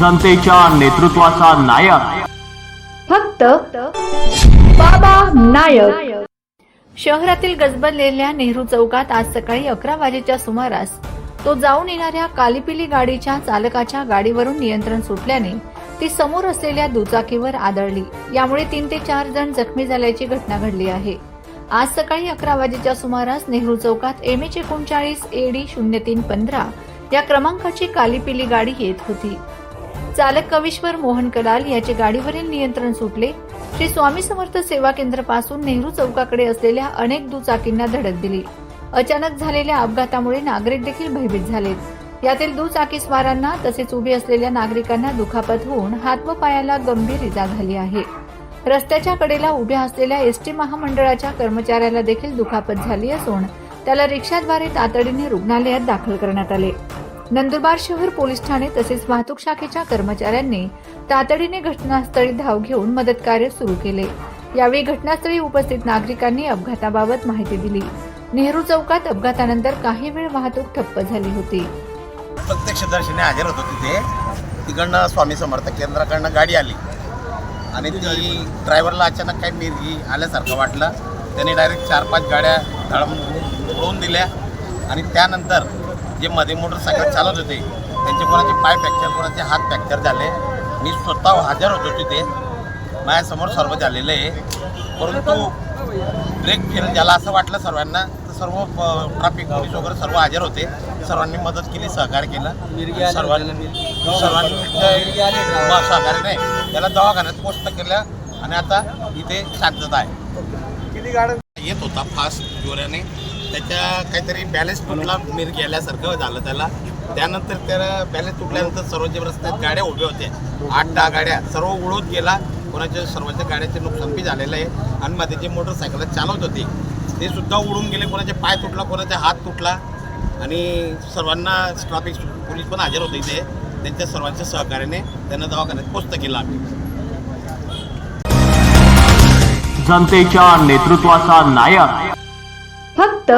जनतेच्या नेतृत्वाचा नायक. फक्त बाबा नायक. शहरातील गजबजलेल्या नेहरू चौकात आज सकाळी अकरा वाजेच्या सुमारास तो जाऊन येणाऱ्या कालीपिली गाडीच्या चालकाच्या गाडीवरून नियंत्रण सुटल्याने ती समोर असलेल्या दुचाकीवर आदळली. यामुळे तीन ते चार जण जखमी झाल्याची घटना घडली आहे. आज सकाळी अकरा वाजेच्या सुमारास नेहरू चौकात एम एच एकोणचाळीस एडी शून्य तीन पंधरा या क्रमांकाची कालीपिली गाडी येत होती. चालक कविश्वर मोहन कलाल याचे गाडीवरील नियंत्रण सुटले. श्री स्वामी समर्थ सेवा केंद्रपासून नेहरू चौकाकडे असलेल्या अनेक दुचाकींना धडक दिली. अचानक झालेल्या अपघातामुळे नागरिक देखील भयभीत झालेत यातील दुचाकीस्वारांना तसेच उभे असलेल्या नागरिकांना दुखापत होऊन हात व पायाला गंभीर इजा झाली आहे. रस्त्याच्या कडेला उभ्या असलेल्या एसटी महामंडळाच्या कर्मचाऱ्याला देखील दुखापत झाली असून त्याला रिक्षाद्वारे तातडीने रुग्णालयात दाखल करण्यात आले. नंदुरबार शहर पोलीस ठाणे तसेच वाहतूक शाखेच्या कर्मचाऱ्यांनी तातडीने घटनास्थळी धाव घेऊन मदतकार्य सुरू केले. यावेळी घटनास्थळी उपस्थित नागरिकांनी अपघाताबाबत माहिती दिली. नेहरू चौकात अपघातानंतर काही वेळ वाहतूक ठप्प झाली होती. प्रत्यक्षदर्शीने हजर होतो तिथे. तिकडनं स्वामी समर्थ केंद्राकडनं गाडी आली. आणि ती ड्रायव्हरला अचानक काही मिरगी आल्यासारखं वाटलं. त्याने डायरेक्ट चार पाच गाड्या धडम उडवून दिल्या. आणि त्यानंतर जे मध्ये मोटरसायकल चालत होते त्यांचे कोणाचे पाय फ्रॅक्चर कोणाचे हात फ्रॅक्चर झाले. मी स्वतः हजर होतो तिथे. माझ्यासमोर सर्व झालेलं आहे. परंतु ब्रेक फेल झाला असं वाटलं सर्वांना. तर सर्व ट्रॅफिक पोलीस वगैरे सर्व हजर होते. सर्वांनी मदत केली सहकार्य केलं. सर्वांनी सर्वांनी सहकार्य नाही. त्याला दवाखान्यात पोस्ट केलं आणि आता इथे शांतता आहे. येत होता फास्ट जोराने. त्याच्या काहीतरी बॅलन्स तुटला मिर गेल्यासारखं झालं त्याला. त्यानंतर त्याला बॅलन्स तुटल्यानंतर सर्वजे रस्त्यात गाड्या उभ्या होत्या. आठ दहा गाड्या सर्व उडवत गेला. कोणाच्या सर्वांच्या गाड्याचे नुकसान बी झालेलं आहे. आणि मध्ये जे मोटरसायकल चालवत होते. ते सुद्धा उडून गेले कोणाचे पाय तुटला कोणाचा हात तुटला. आणि सर्वांना ट्रॅफिक पोलीस पण हजर होते इथे. त्यांच्या सर्वांच्या सहकार्याने त्यांना दवाखान्यात पोस्ट केला आम्ही. जनतेच्या नेतृत्वाचा नायक फक्त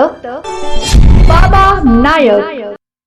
बाबा नायक.